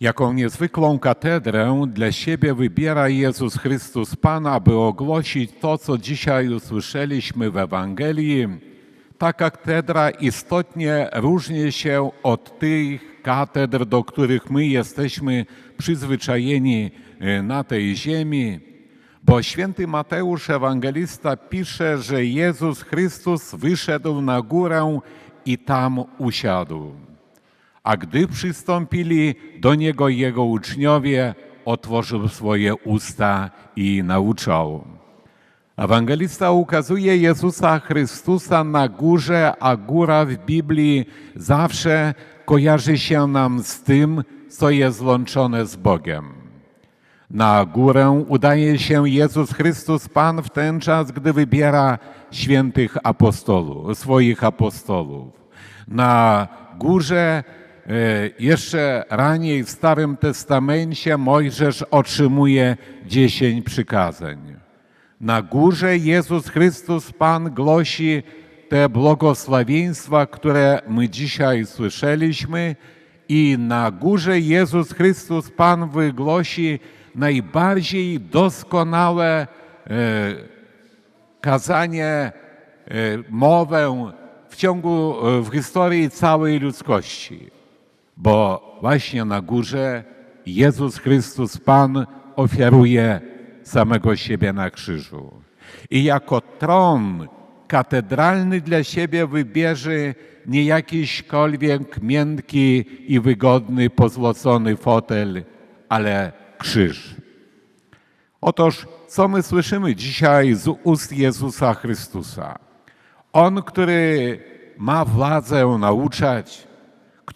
Jaką niezwykłą katedrę dla siebie wybiera Jezus Chrystus Pan, aby ogłosić to, co dzisiaj usłyszeliśmy w Ewangelii. Ta katedra istotnie różni się od tych katedr, do których my jesteśmy przyzwyczajeni e, na tej ziemi. Bo święty Mateusz Ewangelista pisze, że Jezus Chrystus wyszedł na górę i tam usiadł. A gdy przystąpili do niego jego uczniowie, otworzył swoje usta i nauczał. Ewangelista ukazuje Jezusa Chrystusa na górze, a góra w Biblii zawsze kojarzy się nam z tym, co jest złączone z Bogiem. Na górę udaje się Jezus Chrystus Pan w ten czas, gdy wybiera świętych apostolów, swoich apostolów. Na górze jeszcze raniej w Starym Testamencie Mojżesz otrzymuje dziesięć przykazań. Na górze Jezus Chrystus Pan głosi te błogosławieństwa, które my dzisiaj słyszeliśmy i na górze Jezus Chrystus Pan wygłosi najbardziej doskonałe e, kazanie, e, mowę w ciągu, e, w historii całej ludzkości. Bo właśnie na górze Jezus Chrystus Pan ofiaruje samego siebie na krzyżu. I jako tron katedralny dla siebie wybierze nie jakiśkolwiek miękki i wygodny, pozłocony fotel, ale krzyż. Otóż, co my słyszymy dzisiaj z ust Jezusa Chrystusa? On, który ma władzę nauczać,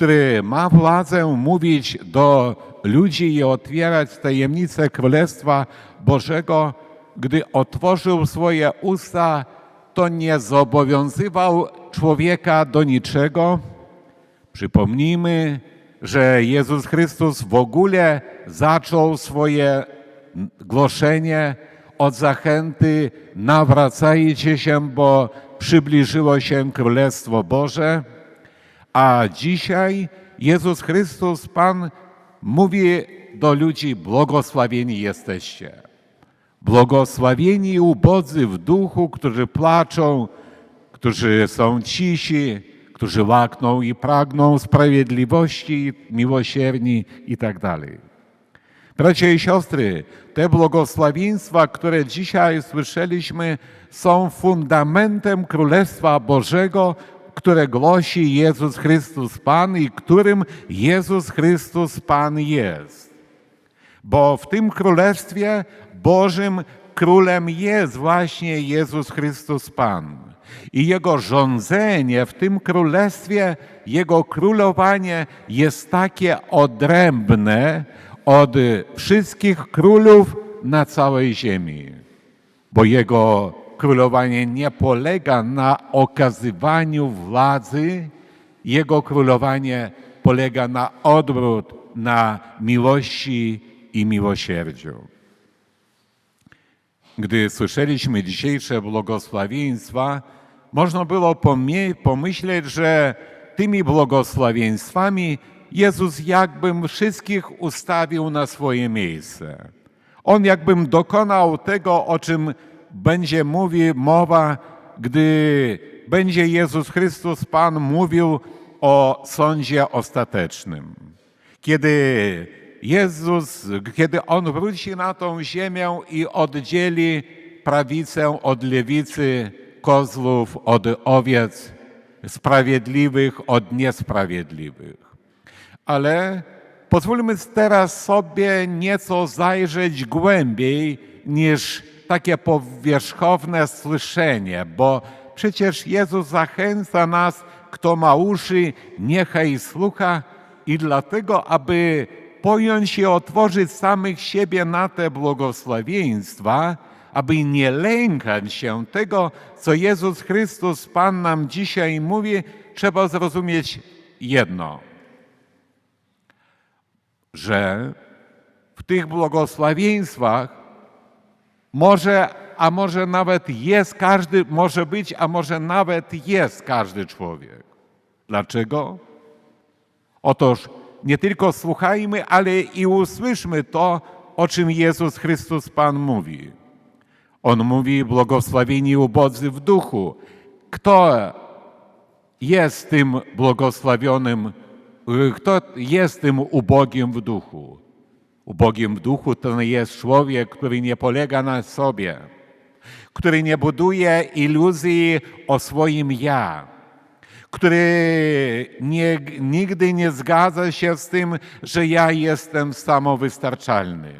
który ma władzę mówić do ludzi i otwierać tajemnice Królestwa Bożego, gdy otworzył swoje usta, to nie zobowiązywał człowieka do niczego. Przypomnijmy, że Jezus Chrystus w ogóle zaczął swoje głoszenie od zachęty nawracajcie się, bo przybliżyło się Królestwo Boże. A dzisiaj Jezus Chrystus, Pan, mówi do ludzi: Błogosławieni jesteście. Błogosławieni ubodzy w duchu, którzy płaczą, którzy są cisi, którzy łakną i pragną sprawiedliwości, miłosierni i tak. Bracia i siostry, te błogosławieństwa, które dzisiaj słyszeliśmy, są fundamentem Królestwa Bożego, które głosi Jezus Chrystus Pan i którym Jezus Chrystus Pan jest. Bo w tym Królestwie Bożym Królem jest właśnie Jezus Chrystus Pan. I Jego rządzenie w tym Królestwie, Jego królowanie jest takie odrębne od wszystkich królów na całej ziemi. Bo Jego królowanie nie polega na okazywaniu władzy, Jego królowanie polega na odwrót, na miłości i miłosierdziu. Gdy słyszeliśmy dzisiejsze błogosławieństwa, można było pomyśleć, że tymi błogosławieństwami Jezus jakbym wszystkich ustawił na swoje miejsce. On jakbym dokonał tego, o czym będzie mówi mowa, gdy będzie Jezus Chrystus Pan mówił o sądzie ostatecznym. Kiedy Jezus, kiedy On wróci na tą ziemię i oddzieli prawicę od lewicy, kozłów od owiec, sprawiedliwych od niesprawiedliwych. Ale pozwólmy teraz sobie nieco zajrzeć głębiej niż takie powierzchowne słyszenie, bo przecież Jezus zachęca nas, kto ma uszy, niechaj słucha i dlatego, aby pojąć i otworzyć samych siebie na te błogosławieństwa, aby nie lękać się tego, co Jezus Chrystus, Pan nam dzisiaj mówi, trzeba zrozumieć jedno, że w tych błogosławieństwach może, a może nawet jest każdy, może być, a może nawet jest każdy człowiek. Dlaczego? Otóż nie tylko słuchajmy, ale i usłyszmy to, o czym Jezus Chrystus Pan mówi. On mówi, błogosławieni ubodzy w duchu. Kto jest tym błogosławionym, kto jest tym ubogim w duchu? Ubogim w duchu to jest człowiek, który nie polega na sobie, który nie buduje iluzji o swoim ja, który nie, nigdy nie zgadza się z tym, że ja jestem samowystarczalny,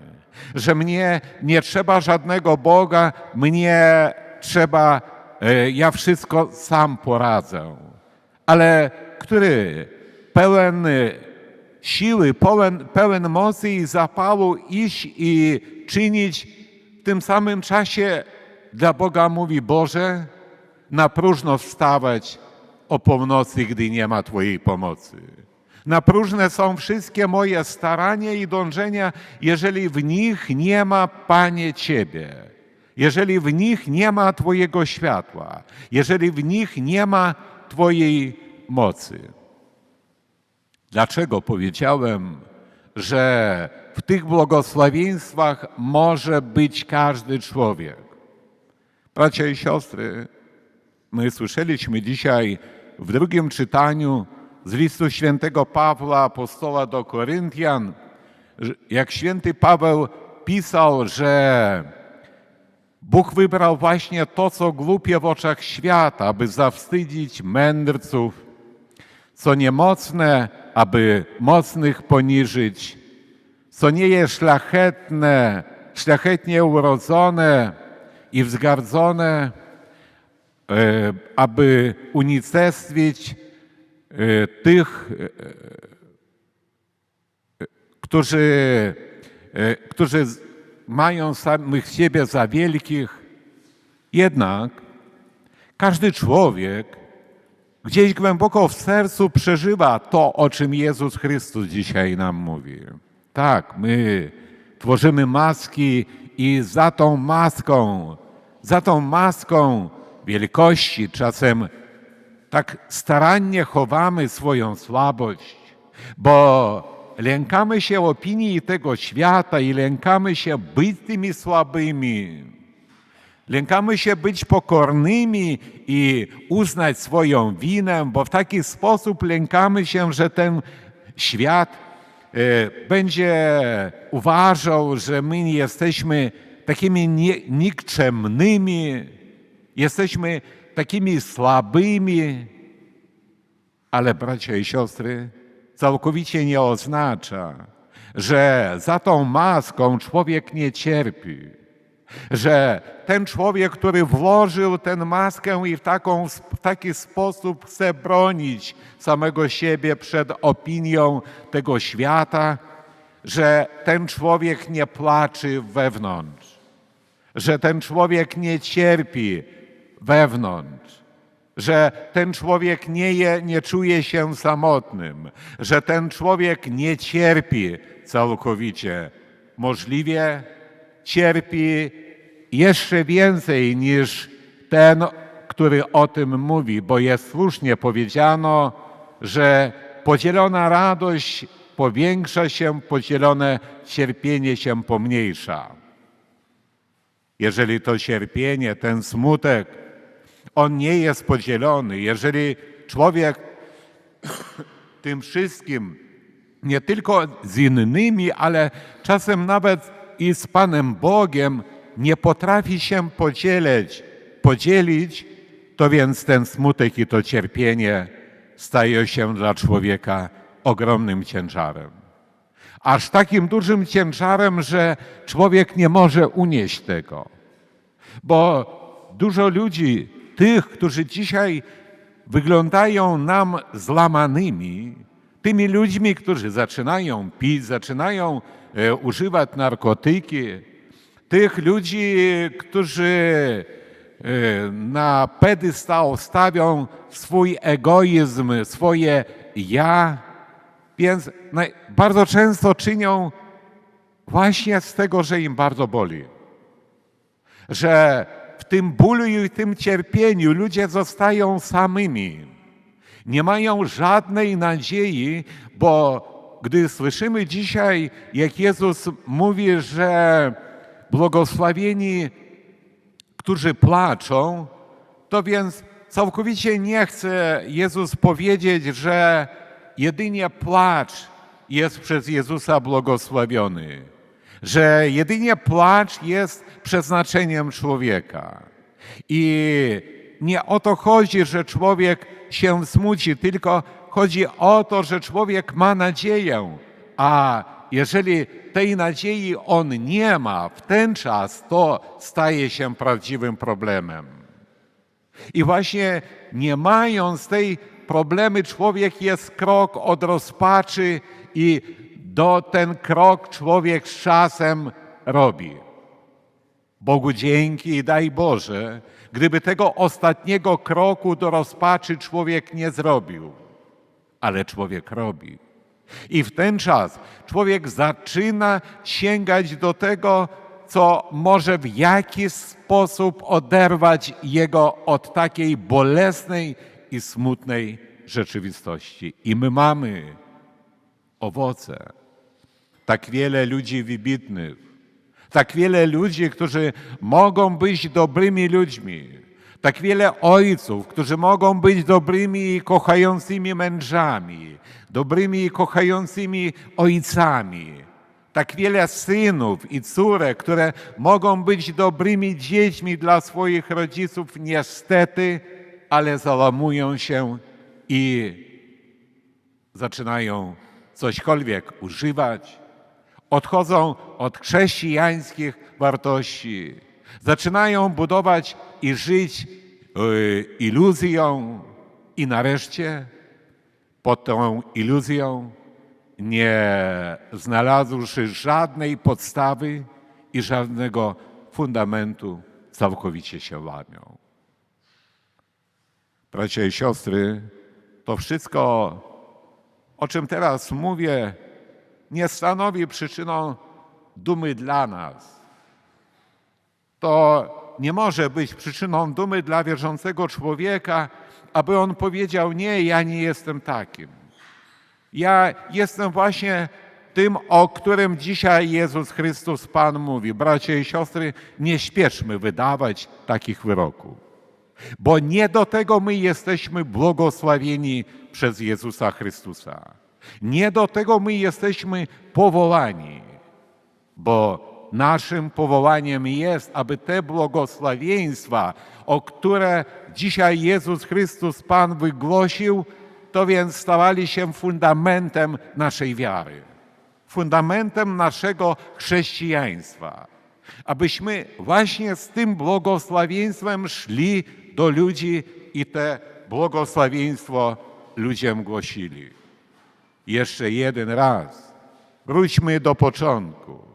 że mnie nie trzeba żadnego Boga, mnie trzeba, e, ja wszystko sam poradzę, ale który pełen siły, pełen, pełen mocy i zapału iść i czynić w tym samym czasie dla Boga mówi Boże, na próżno wstawać o północy, gdy nie ma Twojej pomocy. Na próżne są wszystkie moje starania i dążenia, jeżeli w nich nie ma, Panie, Ciebie. Jeżeli w nich nie ma Twojego światła, jeżeli w nich nie ma Twojej mocy. Dlaczego powiedziałem, że w tych błogosławieństwach może być każdy człowiek? Bracia i siostry, my słyszeliśmy dzisiaj w drugim czytaniu z listu świętego Pawła, apostoła do Koryntian, jak święty Paweł pisał, że Bóg wybrał właśnie to, co głupie w oczach świata, aby zawstydzić mędrców, co niemocne, aby mocnych poniżyć, co nie jest szlachetne, szlachetnie urodzone i wzgardzone, e, aby unicestwić e, tych, e, którzy, którzy mają samych siebie za wielkich. Jednak każdy człowiek gdzieś głęboko w sercu przeżywa to, o czym Jezus Chrystus dzisiaj nam mówi. Tak, my tworzymy maski i za tą maską, za tą maską wielkości czasem tak starannie chowamy swoją słabość, bo lękamy się opinii tego świata i lękamy się być tymi słabymi. Lękamy się być pokornymi i uznać swoją winę, bo w taki sposób lękamy się, że ten świat e, będzie uważał, że my jesteśmy takimi nikczemnymi, jesteśmy takimi słabymi, ale bracia i siostry, całkowicie nie oznacza, że za tą maską człowiek nie cierpi że ten człowiek, który włożył tę maskę i w, taką, w taki sposób chce bronić samego siebie przed opinią tego świata, że ten człowiek nie płaczy wewnątrz, że ten człowiek nie cierpi wewnątrz, że ten człowiek nie, je, nie czuje się samotnym, że ten człowiek nie cierpi całkowicie. Możliwie cierpi jeszcze więcej niż ten, który o tym mówi, bo jest słusznie powiedziano, że podzielona radość powiększa się, podzielone cierpienie się pomniejsza. Jeżeli to cierpienie, ten smutek, on nie jest podzielony, jeżeli człowiek tym wszystkim, nie tylko z innymi, ale czasem nawet i z Panem Bogiem nie potrafi się podzielić, podzielić, to więc ten smutek i to cierpienie staje się dla człowieka ogromnym ciężarem. Aż takim dużym ciężarem, że człowiek nie może unieść tego. Bo dużo ludzi, tych, którzy dzisiaj wyglądają nam złamanymi, tymi ludźmi, którzy zaczynają pić, zaczynają e, używać narkotyki, tych ludzi, którzy e, na pedestał stawią swój egoizm, swoje ja, więc bardzo często czynią właśnie z tego, że im bardzo boli. Że w tym bólu i tym cierpieniu ludzie zostają samymi. Nie mają żadnej nadziei, bo gdy słyszymy dzisiaj, jak Jezus mówi, że błogosławieni, którzy płaczą, to więc całkowicie nie chce Jezus powiedzieć, że jedynie płacz jest przez Jezusa błogosławiony, że jedynie płacz jest przeznaczeniem człowieka. I nie o to chodzi, że człowiek się smuci, tylko chodzi o to, że człowiek ma nadzieję, a jeżeli tej nadziei on nie ma w ten czas, to staje się prawdziwym problemem. I właśnie nie mając tej problemy, człowiek jest krok od rozpaczy i do ten krok człowiek z czasem robi. Bogu dzięki i daj Boże, gdyby tego ostatniego kroku do rozpaczy człowiek nie zrobił. Ale człowiek robi. I w ten czas człowiek zaczyna sięgać do tego, co może w jakiś sposób oderwać jego od takiej bolesnej i smutnej rzeczywistości. I my mamy owoce. Tak wiele ludzi wybitnych, tak wiele ludzi, którzy mogą być dobrymi ludźmi, tak wiele ojców, którzy mogą być dobrymi i kochającymi mężami, dobrymi i kochającymi ojcami, tak wiele synów i córek, które mogą być dobrymi dziećmi dla swoich rodziców, niestety, ale załamują się i zaczynają cośkolwiek używać, odchodzą od chrześcijańskich wartości, zaczynają budować i żyć y, iluzją, i nareszcie pod tą iluzją, nie znalazłszy żadnej podstawy i żadnego fundamentu, całkowicie się łamią. Bracia i siostry, to wszystko, o czym teraz mówię, nie stanowi przyczyną dumy dla nas. To nie może być przyczyną dumy dla wierzącego człowieka, aby on powiedział: Nie, ja nie jestem takim. Ja jestem właśnie tym, o którym dzisiaj Jezus Chrystus Pan mówi. Bracia i siostry, nie śpieszmy wydawać takich wyroków, bo nie do tego my jesteśmy błogosławieni przez Jezusa Chrystusa. Nie do tego my jesteśmy powołani, bo naszym powołaniem jest, aby te błogosławieństwa, o które dzisiaj Jezus Chrystus Pan wygłosił, to więc stawali się fundamentem naszej wiary, fundamentem naszego chrześcijaństwa. Abyśmy właśnie z tym błogosławieństwem szli do ludzi i te błogosławieństwo ludziom głosili. Jeszcze jeden raz. Wróćmy do początku.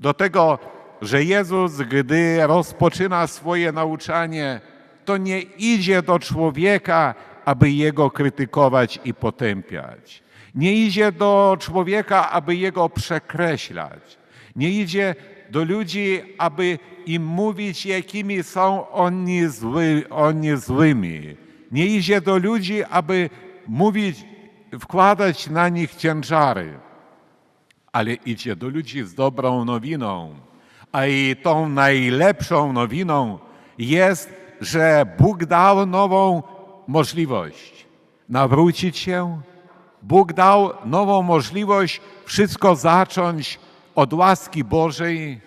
Do tego, że Jezus, gdy rozpoczyna swoje nauczanie, to nie idzie do człowieka, aby jego krytykować i potępiać. Nie idzie do człowieka, aby jego przekreślać. Nie idzie do ludzi, aby im mówić, jakimi są oni, zły, oni złymi. Nie idzie do ludzi, aby mówić, wkładać na nich ciężary, ale idzie do ludzi z dobrą nowiną. A i tą najlepszą nowiną jest, że Bóg dał nową możliwość nawrócić się. Bóg dał nową możliwość wszystko zacząć od łaski Bożej.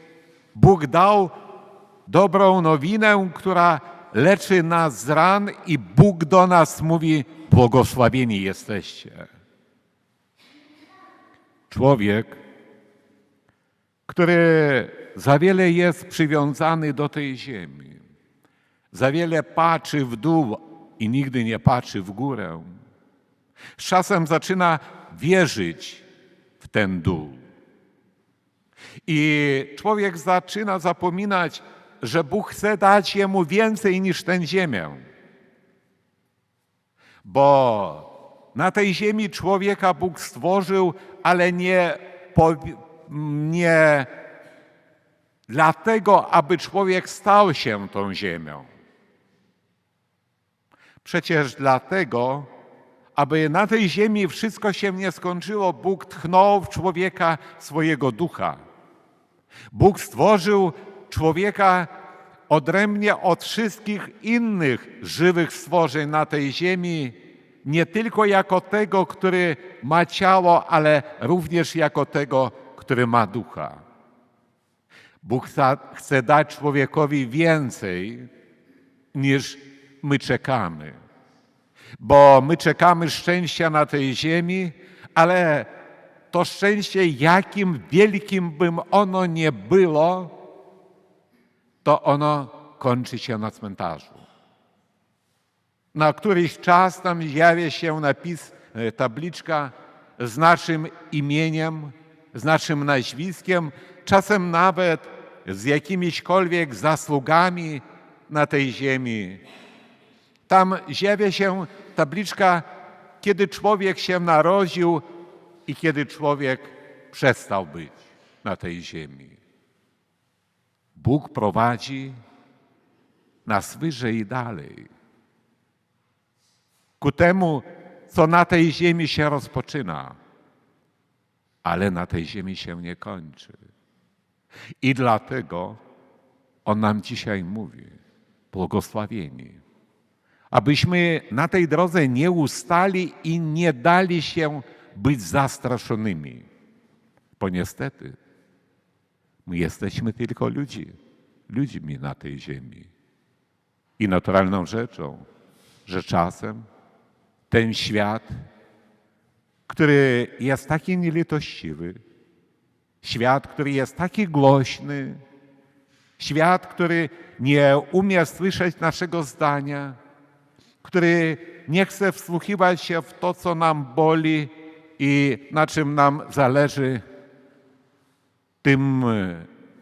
Bóg dał dobrą nowinę, która leczy nas z ran i Bóg do nas mówi: Błogosławieni jesteście. Człowiek, który za wiele jest przywiązany do tej ziemi, za wiele patrzy w dół i nigdy nie patrzy w górę, z czasem zaczyna wierzyć w ten dół. I człowiek zaczyna zapominać, że Bóg chce dać jemu więcej niż tę ziemię. Bo na tej ziemi człowieka Bóg stworzył, ale nie, nie dlatego, aby człowiek stał się tą ziemią. Przecież dlatego, aby na tej ziemi wszystko się nie skończyło, Bóg tchnął w człowieka swojego ducha. Bóg stworzył człowieka odrębnie od wszystkich innych żywych stworzeń na tej ziemi, nie tylko jako tego, który ma ciało, ale również jako tego, który ma ducha. Bóg chce- dać człowiekowi więcej niż my czekamy. Bo my czekamy szczęścia na tej ziemi, ale to szczęście, jakim wielkim bym ono nie było, to ono kończy się na cmentarzu. Na któryś czas tam zjawia się napis, e, tabliczka z naszym imieniem, z naszym nazwiskiem, czasem nawet z jakimiśkolwiek zasługami na tej ziemi. Tam zjawia się tabliczka, kiedy człowiek się narodził i kiedy człowiek przestał być na tej ziemi. Bóg prowadzi nas wyżej i dalej. Ku temu, co na tej ziemi się rozpoczyna, ale na tej ziemi się nie kończy. I dlatego On nam dzisiaj mówi, błogosławieni, abyśmy na tej drodze nie ustali i nie dali się być zastraszonymi. Bo niestety my jesteśmy tylko ludzi, ludźmi na tej ziemi. I naturalną rzeczą, że czasem ten świat, który jest taki nielitościwy, świat, który jest taki głośny, świat, który nie umie słyszeć naszego zdania, który nie chce wsłuchiwać się w to, co nam boli i na czym nam zależy, tym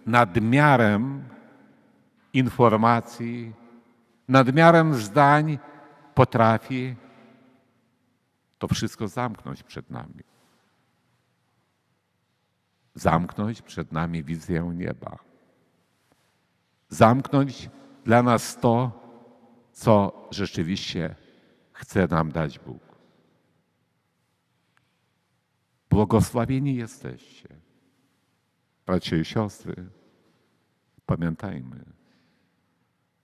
nadmiarem informacji, nadmiarem zdań potrafi to wszystko zamknąć przed nami. Zamknąć przed nami wizję nieba. Zamknąć dla nas to, co rzeczywiście chce nam dać Bóg. Błogosławieni jesteście. Bracia i siostry, pamiętajmy,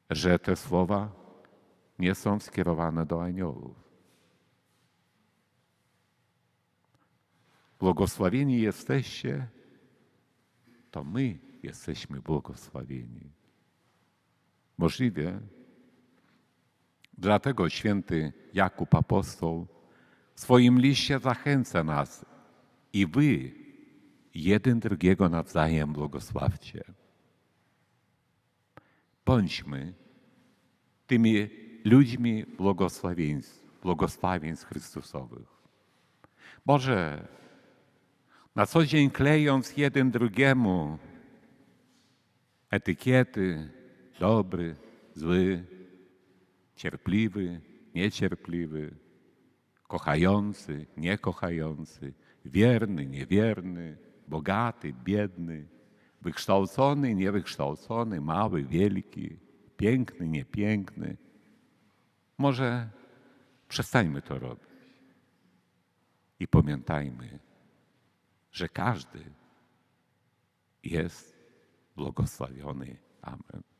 że te słowa nie są skierowane do aniołów. Błogosławieni jesteście, to my jesteśmy błogosławieni. Możliwie dlatego święty Jakub apostoł w swoim liście zachęca nas i wy jeden drugiego nawzajem błogosławcie. Bądźmy tymi ludźmi błogosławieństw, błogosławieństw Chrystusowych. Boże, na co dzień klejąc jeden drugiemu etykiety dobry, zły, cierpliwy, niecierpliwy, kochający, niekochający, wierny, niewierny, bogaty, biedny, wykształcony, niewykształcony, mały, wielki, piękny, niepiękny. Może przestańmy to robić i pamiętajmy, że każdy jest błogosławiony. Amen.